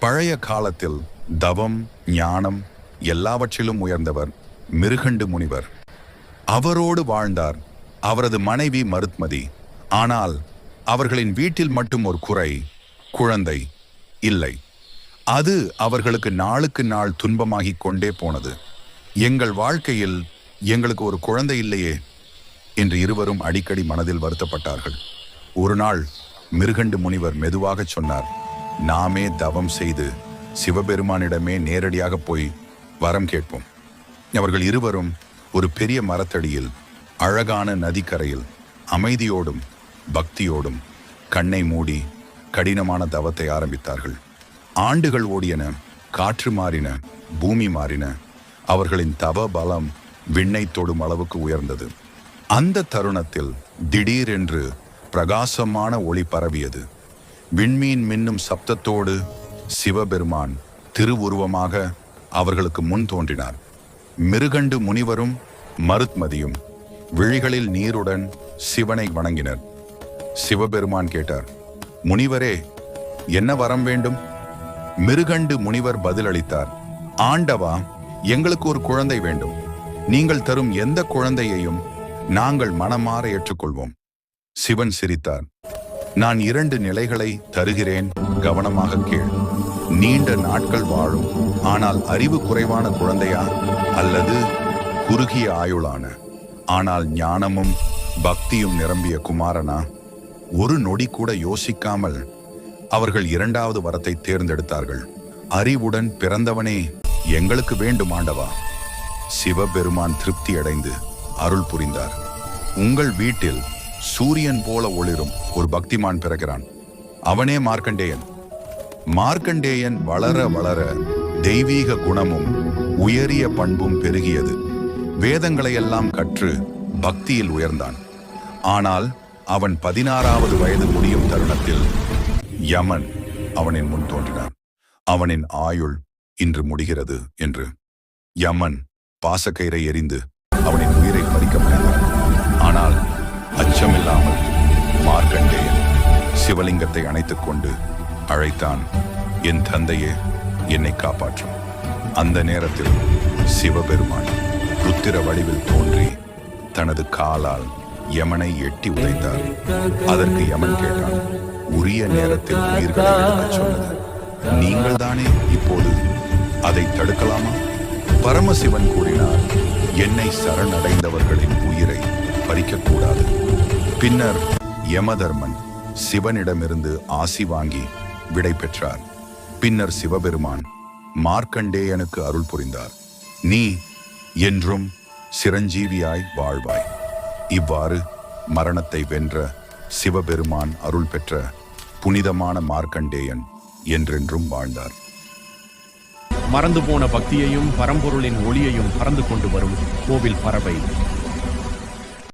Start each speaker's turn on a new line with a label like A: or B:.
A: பழைய காலத்தில் தவம் ஞானம் எல்லாவற்றிலும் உயர்ந்தவர் மிருகண்டு முனிவர். அவரோடு வாழ்ந்தார் அவரது மனைவி மருத்மதி. ஆனால் அவர்களின் வீட்டில் மட்டும் ஒரு குறை குழந்தை இல்லை. அது அவர்களுக்கு நாளுக்கு நாள் துன்பமாகிக் கொண்டே போனது. எங்கள் வாழ்க்கையில் எங்களுக்கு ஒரு குழந்தை இல்லையே என்று இருவரும் அடிக்கடி மனதில் வருத்தப்பட்டார்கள். ஒரு நாள் மிருகண்டு முனிவர் மெதுவாகச் சொன்னார் நாமே தவம் செய்து சிவபெருமானிடமே நேரடியாக போய் வரம் கேட்போம். அவர்கள் இருவரும் ஒரு பெரிய மரத்தடியில் அழகான நதிக்கரையில் அமைதியோடும் பக்தியோடும் கண்ணை மூடி கடினமான தவத்தை ஆரம்பித்தார்கள். ஆண்டுகள் ஓடியன காற்று மாறின பூமி மாறின அவர்களின் தவ பலம் விண்ணை தொடும் அளவுக்கு உயர்ந்தது. அந்த தருணத்தில் திடீரென்று பிரகாசமான ஒளி பரவியது. விண்மீன் மின்னும் சப்தத்தோடு சிவபெருமான் திருவுருவமாக அவர்களுக்கு முன் தோன்றினார். மிருகண்டு முனிவரும் மருத்மதியும் விழிகளில் நீருடன் சிவனை வணங்கினர். சிவபெருமான் கேட்டார் முனிவரே என்ன வரம் வேண்டும்? மிருகண்டு முனிவர் பதிலளித்தார் ஆண்டவா எங்களுக்கு ஒரு குழந்தை வேண்டும். நீங்கள் தரும் எந்த குழந்தையையும் நாங்கள் மனமாற ஏற்றுக்கொள்வோம். சிவன் சிரித்தார் நான் இரண்டு நிலைகளை தருகிறேன். கவனமாக கேள். நீண்ட நாட்கள் வாழும். ஆனால் அறிவு குறைவான குழந்தையா? அல்லது குறுகிய ஆயுளான? ஆனால் ஞானமும் பக்தியும் நிரம்பிய குமாரனா? ஒரு நொடி கூட யோசிக்காமல் அவர்கள் இரண்டாவது வரத்தை தேர்ந்தெடுத்தார்கள். அறிவுடன் பிறந்தவனே எங்களுக்கு வேண்டும் ஆண்டவா. சிவபெருமான் திருப்தி அடைந்து அருள் புரிந்தார். உங்கள் வீட்டில் சூரியன் போல ஒளிரும் ஒரு பக்திமான் பிறக்கிறான். அவனே மார்க்கண்டேயன். மார்க்கண்டேயன் வளர வளர தெய்வீக குணமும் உயரிய பண்பும் பெருகியது. வேதங்களை எல்லாம் கற்று பக்தியில் உயர்ந்தான். ஆனால் அவன் பதினாறாவது வயது முடியும் தருணத்தில் யமன் அவனின் முன் தோன்றினான். அவனின் ஆயுள் இன்று முடிகிறது என்று யமன் பாசக்கயிறை எறிந்து அவனின் உயிரை பறிக்க முனைந்தான். ஆனால் அச்சமில்லாமல் மார்க்கண்டேயன் சிவலிங்கத்தை அணைத்துக் கொண்டு அழைத்தான் என் தந்தையே என்னை காப்பாற்றும். அந்த நேரத்தில் சிவபெருமான் ருத்திர வடிவில் தோன்றி தனது காலால் யமனை எட்டி உதைத்தார். அதற்கு யமன் கேட்டான் உரிய நேரத்தில் உயிர்களை சொன்னது நீங்கள் தானே இப்போது அதை தடுக்கலாமா? பரமசிவன் கூறினார் என்னை சரணடைந்தவர்களின் உயிரை பறிக்கக்கூடாது பின்னர் யமதர்மன் சிவனிடமிருந்து ஆசி வாங்கி விடை பெற்றார். பின்னர் சிவபெருமான் மார்க்கண்டேயனுக்கு அருள் புரிந்தார். நீ என்றும் சிரஞ்சீவியாய் வாழ்வாய். இவ்வாறு மரணத்தை வென்ற சிவபெருமான் அருள் பெற்ற புனிதமான மார்க்கண்டேயன் என்றென்றும் வாழ்ந்தார்.
B: மறந்து போன பக்தியையும் பரம்பொருளின் ஒளியையும் பறந்து கொண்டு வரும் கோவில் பறவை